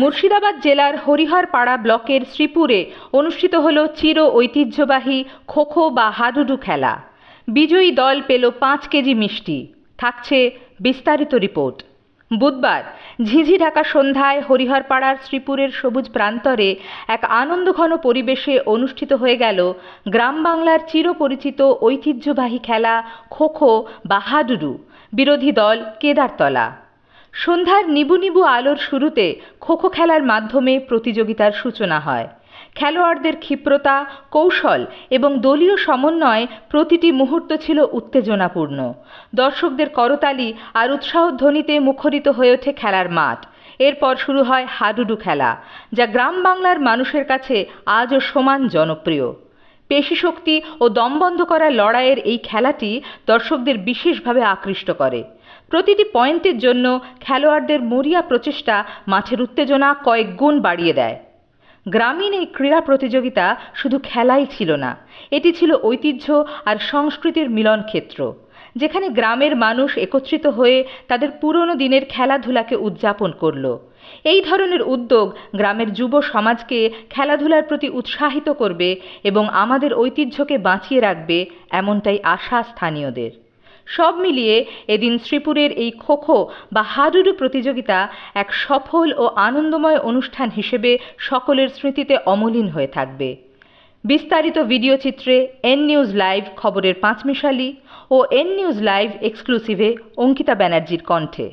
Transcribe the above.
মুর্শিদাবাদ জেলার হরিহরপাড়া ব্লকের শ্রীপুরে অনুষ্ঠিত হল চির ঐতিহ্যবাহী খোখো বা হাডুডু খেলা। বিজয়ী দল পেল পাঁচ কেজি মিষ্টি। থাকছে বিস্তারিত রিপোর্ট। বুধবার ঝিঝি ঢাকা সন্ধ্যায় হরিহরপাড়ার শ্রীপুরের সবুজ প্রান্তরে এক আনন্দঘন পরিবেশে অনুষ্ঠিত হয়ে গেল গ্রাম বাংলার চিরপরিচিত ঐতিহ্যবাহী খেলা খোখো বা হাডুডু। বিরোধী দল কেদারতলা। সন্ধ্যার নিবু নিবু আলোর শুরুতে খোখো খেলার মাধ্যমে প্রতিযোগিতার সূচনা হয়। খেলোয়াড়দের ক্ষিপ্রতা, কৌশল এবং দলীয় সমন্বয়ে প্রতিটি মুহূর্ত ছিল উত্তেজনাপূর্ণ। দর্শকদের করতালি আর উৎসাহধ্বনিতে মুখরিত হয়ে ওঠে খেলার মাঠ। এরপর শুরু হয় হাডুডু খেলা, যা গ্রাম বাংলার মানুষের কাছে আজও সমান জনপ্রিয়। পেশিশক্তি ও দমবন্ধ করা লড়াইয়ের এই খেলাটি দর্শকদের বিশেষভাবে আকৃষ্ট করে। প্রতিটি পয়েন্টের জন্য খেলোয়াড়দের মরিয়া প্রচেষ্টা মাঠের উত্তেজনা কয়েক গুণ বাড়িয়ে দেয়। গ্রামীণ এই ক্রীড়া প্রতিযোগিতা শুধু খেলাই ছিল না, এটি ছিল ঐতিহ্য আর সংস্কৃতির মিলন ক্ষেত্র, যেখানে গ্রামের মানুষ একত্রিত হয়ে তাদের পুরনো দিনের খেলাধুলাকে উদযাপন করল। এই ধরনের উদ্যোগ গ্রামের যুব সমাজকে খেলাধুলার প্রতি উৎসাহিত করবে এবং আমাদের ঐতিহ্যকে বাঁচিয়ে রাখবে এমনটাই আশা স্থানীয়দের। সব মিলিয়ে এদিন শ্রীপুরের এই খোখো বা হাডুডু প্রতিযোগিতা এক সফল ও আনন্দময় অনুষ্ঠান হিসেবে সকলের স্মৃতিতে অমলিন হয়ে থাকবে। বিস্তারিত ভিডিও চিত্রে এন নিউজ লাইভ খবরের পাঁচমিশালি ও এন নিউজ লাইভ এক্সক্লুসিভে অঙ্কিতা ব্যানার্জির কণ্ঠে।